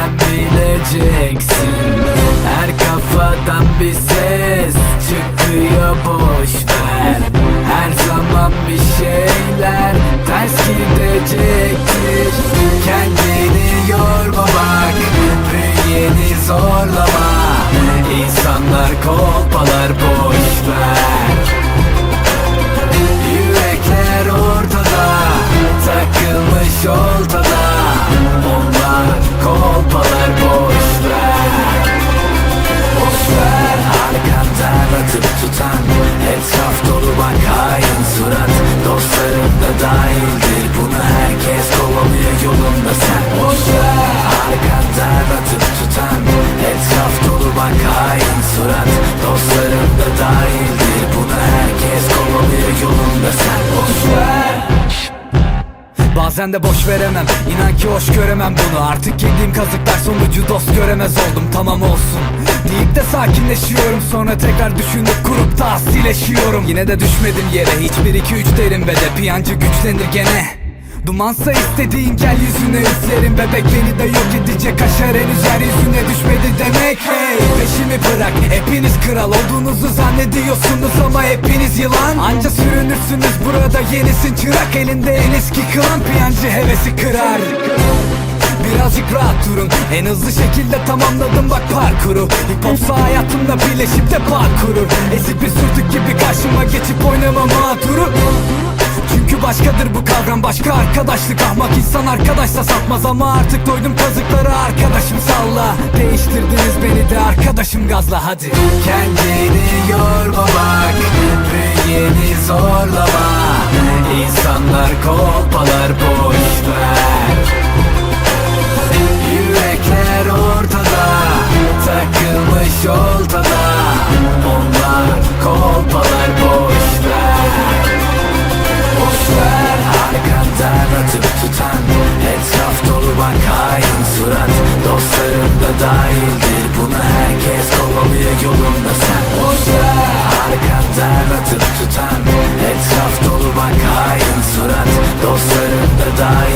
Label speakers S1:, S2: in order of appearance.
S1: gideceksin Her kafadan bir ses çıkıyor boş ver. Her zaman bir şeyler ters gidecektir. Kendini yorma bak bünyeni zorlama. İnsanlar kolpalar boş dahildir Bunu herkes kovalıyor yolunda sen ver Arkandan atıp tutan Etraf dolu bak hain surat. Dostlarım da dahildir Bunu herkes kovalıyor yolunda sen ver Bazen de boş veremem İnan ki hoş göremem bunu. Artık yediğim kazıklar sonucu dost göremez oldum Tamam olsun Deyip de sakinleşiyorum Sonra tekrar düşünüp kurup da Yine de düşmedim yere Hiçbir iki üç derim ve de Piyancı güçlenir gene. Dumansa istediğin gel yüzüne üflerim Bebek beni de yok edecek Kaşar henüz yeryüzüne düşmedi demek. Hey! Peşimi bırak hepiniz kral olduğunuzu zannediyorsunuz Ama hepiniz yılan. Anca sürünürsünüz burada yenisin çırak Elinde en eski klan. Piyancı hevesi kırar Birazcık rahat durun. En hızlı şekilde tamamladım bak parkuru. Hip hopsa hayatımda birleşip de bağ kurur Ezip bir sürtük gibi karşıma geçip oynama mağduru. Çünkü başkadır bu kavram. Başka arkadaşlık Ahmak insan arkadaşsa satmaz. Ama artık doydum kazıkları arkadaşım salla. Değiştirdiniz beni de arkadaşım gazla. Hadi. Kendini yorma bak Bünyeni zorlama İnsanlar kolpalar boş Hain surat Dostlarım da dahildir. Bunu herkes kovalıyor yolunda sen. Ver arkandan atıp tutan Etraf dolu bak. Hain surat Dostlarım da dahildir